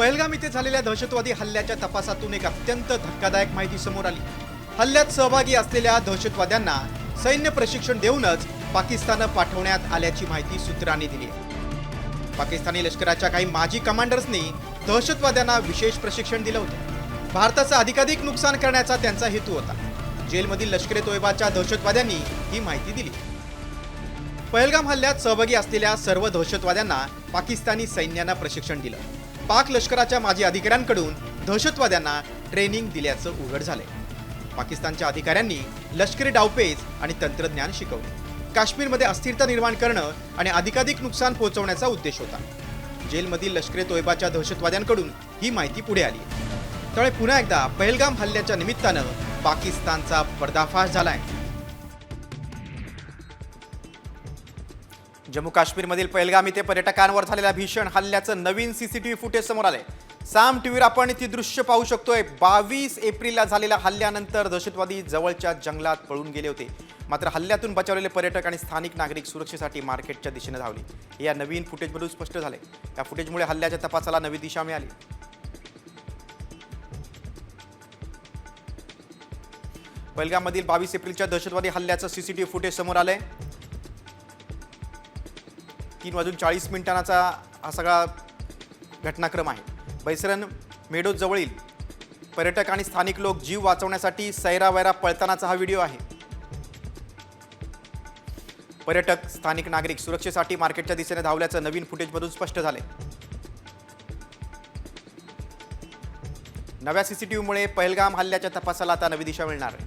पहलगाम इथे झालेल्या दहशतवादी हल्ल्याच्या तपासातून एक अत्यंत धक्कादायक माहिती समोर आली. हल्ल्यात सहभागी असलेल्या दहशतवाद्यांना सैन्य प्रशिक्षण देऊनच पाकिस्तान पाठवण्यात आल्याची माहिती सूत्रांनी दिली पाकिस्तानी लष्कराच्या काही माजी कमांडर्सनी दहशतवाद्यांना विशेष प्रशिक्षण दिलं होतं. भारताचं अधिकाधिक नुकसान करण्याचा त्यांचा हेतू होता. जेलमधील लष्करे तोयबाच्या दहशतवाद्यांनी ही माहिती दिली. पहलगाम हल्ल्यात सहभागी असलेल्या सर्व दहशतवाद्यांना पाकिस्तानी सैन्यानं प्रशिक्षण दिलं. पाक लष्कराच्या माजी अधिकाऱ्यांकडून दहशतवाद्यांना ट्रेनिंग दिल्याचं उघड झालंय. पाकिस्तानच्या अधिकाऱ्यांनी लष्करी डावपेच आणि तंत्रज्ञान शिकवले. काश्मीरमध्ये अस्थिरता निर्माण करणं आणि अधिकाधिक नुकसान पोहोचवण्याचा उद्देश होता. जेलमधील लष्करे तोयबाच्या दहशतवाद्यांकडून ही माहिती पुढे आली त्यामुळे पुन्हा एकदा पहलगाम हल्ल्याच्या निमित्तानं पाकिस्तानचा पर्दाफाश झालाय. जम्मू काश्मीरमधील पहलगाम इथे पर्यटकांवर झालेल्या भीषण हल्ल्याचं नवीन सीसीटीव्ही फुटेज समोर आलंय. साम टीव्हीवर आपण ती दृश्य पाहू शकतोय. बावीस एप्रिलला झालेल्या हल्ल्यानंतर दहशतवादी जवळच्या जंगलात पळून गेले होते. मात्र हल्ल्यातून बचावलेले पर्यटक आणि स्थानिक नागरिक सुरक्षेसाठी मार्केटच्या दिशेने धावले. या नवीन फुटेजमधून स्पष्ट झाले या फुटेजमुळे हल्ल्याच्या तपासाला नवी दिशा मिळाली. पहलगाममधील बावीस एप्रिलच्या दहशतवादी हल्ल्याचं सीसीटीव्ही फुटेज समोर आलंय. तीन वाजून चाळीस मिनिटांचा हा सगळा घटनाक्रम आहे. बैसरण मेडो जवळील पर्यटक आणि स्थानिक लोक जीव वाचवण्यासाठी सैरावैरा पळतानाचा हा व्हिडिओ आहे. पर्यटक स्थानिक नागरिक सुरक्षेसाठी मार्केटच्या दिशेने धावल्याचं नवीन फुटेजमधून स्पष्ट झाले नव्या सीसीटीव्हीमुळे पहलगाम हल्ल्याच्या तपासाला आता नवी दिशा मिळणार आहे.